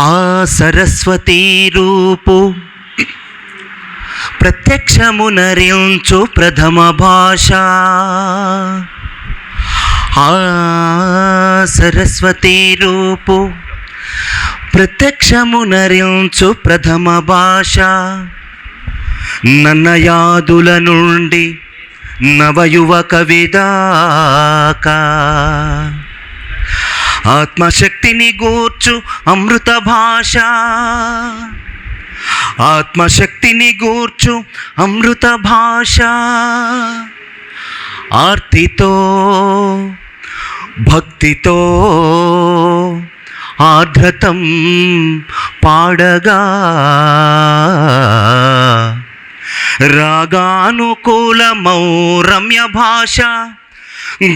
ఆ సరస్వతీ రూపు. ప్రత్యక్షమునరించు ప్రథమ భాష. ఆ సరస్వతీ రూపు. ప్రత్యక్షమునరించు ప్రథమ భాష. నన్నయాదుల నుండి నవయువ కవిదాకా ఆత్మశక్తిని గూర్చు అమృత భాష. ఆత్మశక్తిని గూర్చు అమృత భాష. ఆర్తితో భక్తితో ఆర్ద్రతం పాడగా. రాగానుకూలమౌ రమ్య భాష.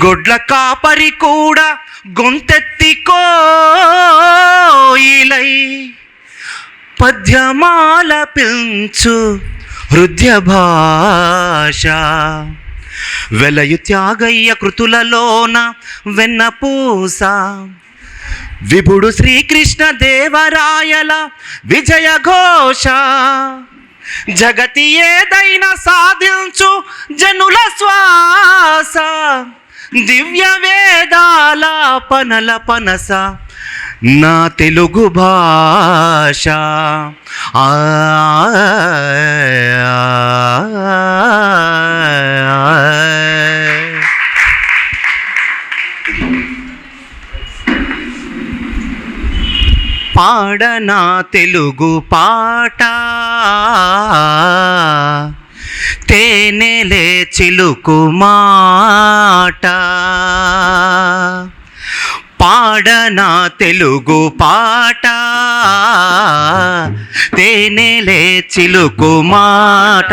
గొడ్ల కాపరి కూడా గొంతెత్తి కోయిలై పద్యమాల పెంచు హృదయ భాష. వెలయు త్యాగయ్య కృతులలోన వెన్నపూస విభుడు శ్రీకృష్ణ దేవరాయల విజయ ఘోష. జగతి ఏదైనా సాధించు జనుల శ్వాస. దివ్య వేదాల పనల పనస నా తెలుగు భాష. ఆ పాడనా తెలుగు పాట. తేనెలే చిలుకుమాట పాడనా తెలుగు పాట. తేనెలే చిలుకుమాట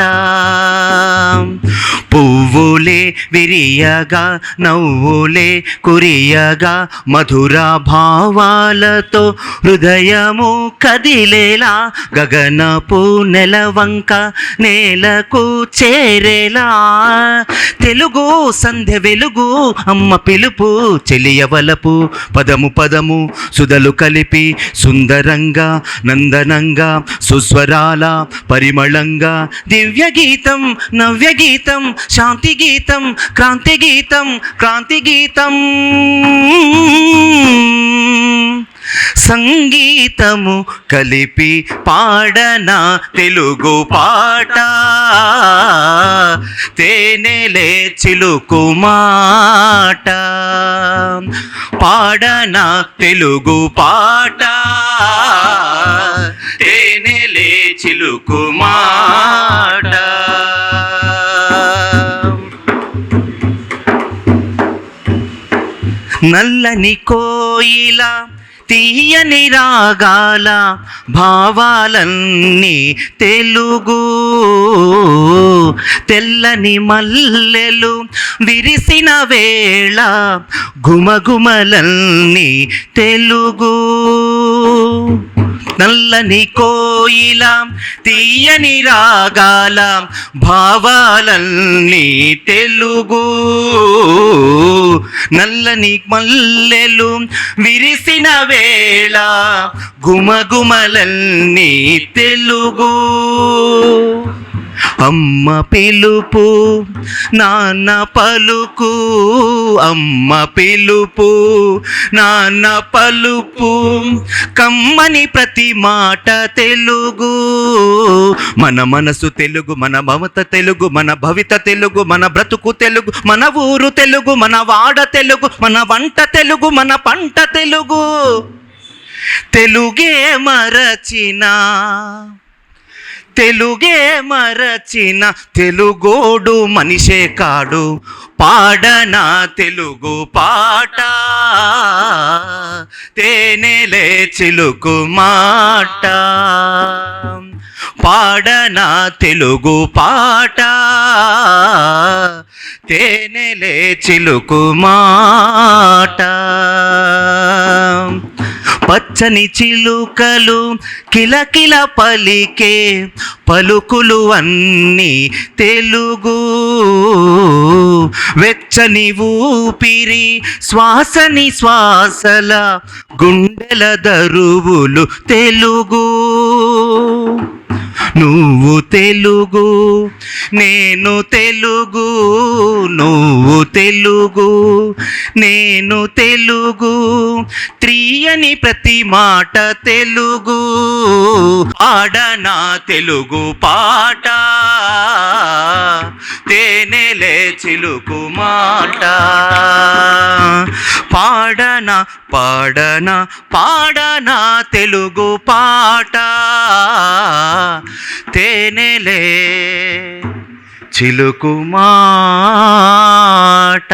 పువ్వులే విరియగా నవ్వులే కురియగా మధుర భావాలతో హృదయము కదిలేలా గగనపు నెలవంక నేలకు చేరేలా. తెలుగు సంధ్య వెలుగు అమ్మ పిలుపు చెలియవలపు పదము పదము సుధలు కలిపి సుందరంగా నందనంగా సుస్వరాల పరిమళంగా దివ్య గీతం నవ్య గీతం శాంతి గీతం క్రాంతి గీతం క్రాంతి గీతం. సంగీతము కలిపి పాడన తెలుగు పాట. తేనెలే చిలుకు మాట పాడన తెలుగు పాట. తేనెలే చిలుకు మాట నల్లని కోయిల తీయని రాగాల భావాలన్నీ తెలుగు. తెల్లని మల్లెలు విరిసిన వేళ గుమగుమలన్నీ తెలుగు. నల్లని కోయిలాం తీయని రాగాల భావాలన్నీ తెలుగు. నల్లని మల్లెలు విరిసిన వేళ గుమగుమలన్నీ తెలుగు. అమ్మ పిలుపు నాన్న పలుకు. అమ్మ పిలుపు నాన్న పలుపు కమ్మని ప్రతి మాట తెలుగు. మన మనసు తెలుగు మన మమత తెలుగు మన భవిత తెలుగు మన బ్రతుకు తెలుగు మన ఊరు తెలుగు మన వాడ తెలుగు మన వంట తెలుగు మన పంట తెలుగు. తెలుగే మరచినా తెలుగే మరచిన తెలుగోడు మనిషే కాడు. పాడన తెలుగు పాట. తేనెలే చిలుకు మాట. పాడన తెలుగు పాట. తేనెలే చిలుకు మాట. పచ్చని చిలుకలు కిలకిల పలికే పలుకులు అన్నీ తెలుగు. వెచ్చని ఊపిరి శ్వాసని శ్వాసల గుండెల దరువులు తెలుగు. నువ్వు తెలుగు నేను తెలుగు నువ్వు తెలుగు నేను తెలుగు త్రియని ప్రతి మాట తెలుగు ఆడనా తెలుగు పాట తేనెలే చిలుకు మాట. పాడన పాడన పాడన తెలుగు పాట. తేనెలే చిలుకు మాట.